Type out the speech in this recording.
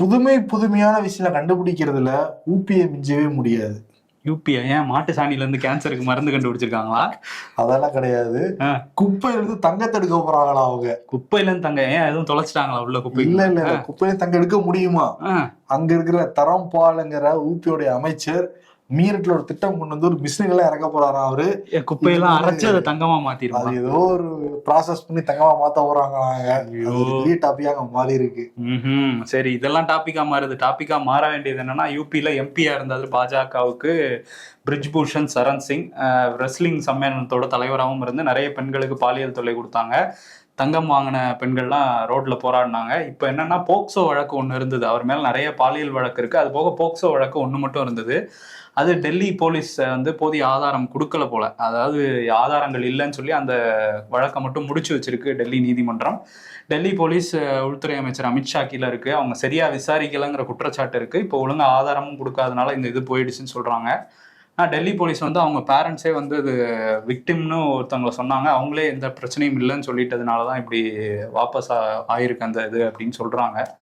புதுமை புதுமையான விஷயம் கண்டுபிடிக்கிறதுல ஊபியை மிஞ்சவே முடியாது. யூபிஐ ஏன் மாட்டு சாணில இருந்து கேன்சருக்கு மருந்து கண்டுபிடிச்சிருக்காங்களா? அதெல்லாம் கிடையாது. குப்பையில இருந்து தங்கத்தை எடுக்க போறாங்களா அவங்க? குப்பையில இருந்து தங்க ஏன் எதுவும் தொலைச்சிட்டாங்களா உள்ள குப்பை இல்ல இல்ல குப்பையில தங்க எடுக்க முடியுமா? அங்க இருக்கிற தரம் பாலுங்கிற ஊபியோடைய அமைச்சர் மீரட்ல ஒரு திட்டம் கொண்டு வந்து ஒரு மிஷின் எல்லாம் இறக்க போறாராம் அவரு? குப்பையெல்லாம் அரைச்சு அதை தங்கமா அது மாத்திருப்பாங்க ஏதோ ஒரு ப்ராசஸ் பண்ணி தங்கமா மாத்த போறாங்களாங்க ஐயோ. அது ஒரு பெரிய டாபிக்கா அங்க மாறி இருக்கு. சரி இதெல்லாம் டாபிக்கா மாறுது. டாபிக்கா மாற வேண்டியது என்னன்னா யூபியில எம்பியா இருந்தாரு பாஜகவுக்கு பிரிஜ் பூஷன் சரண் சிங் ரெஸ்லிங் சம்மேளனத்தோட தலைவராகவும் இருந்து நிறைய பெண்களுக்கு பாலியல் தொல்லை கொடுத்தாங்க. தங்கம் வாங்கின பெண்கள்லாம் ரோட்ல போராடினாங்க. இப்போ என்னன்னா போக்சோ வழக்கு ஒன்று இருந்தது. அவர் மேல நிறைய பாலியல் வழக்கு இருக்கு. அது போக போக்சோ வழக்கு ஒன்று மட்டும் இருந்தது. அது டெல்லி போலீஸ் வந்து போதிய ஆதாரம் கொடுக்கல போல. அதாவது ஆதாரங்கள் இல்லைன்னு சொல்லி அந்த வழக்கை மட்டும் முடிச்சு வச்சிருக்கு டெல்லி நீதிமன்றம். டெல்லி போலீஸ் உள்துறை அமைச்சர் அமித்ஷா கீழே இருக்கு. அவங்க சரியா விசாரிக்கலைங்கிற குற்றச்சாட்டு இருக்கு. இப்போ ஒழுங்கா ஆதாரமும் கொடுக்காதனால இந்த இது போயிடுச்சுன்னு சொல்றாங்க. ஆனால் டெல்லி போலீஸ் வந்து அவங்க பேரண்ட்ஸே வந்து அது விக்டிம்னு ஒருத்தவங்களை சொன்னாங்க. அவங்களே எந்த பிரச்சனையும் இல்லைன்னு சொல்லிட்டதுனால தான் இப்படி வாபஸ் ஆ- ஆயிருக்கு அந்த இது அப்படின்னு சொல்கிறாங்க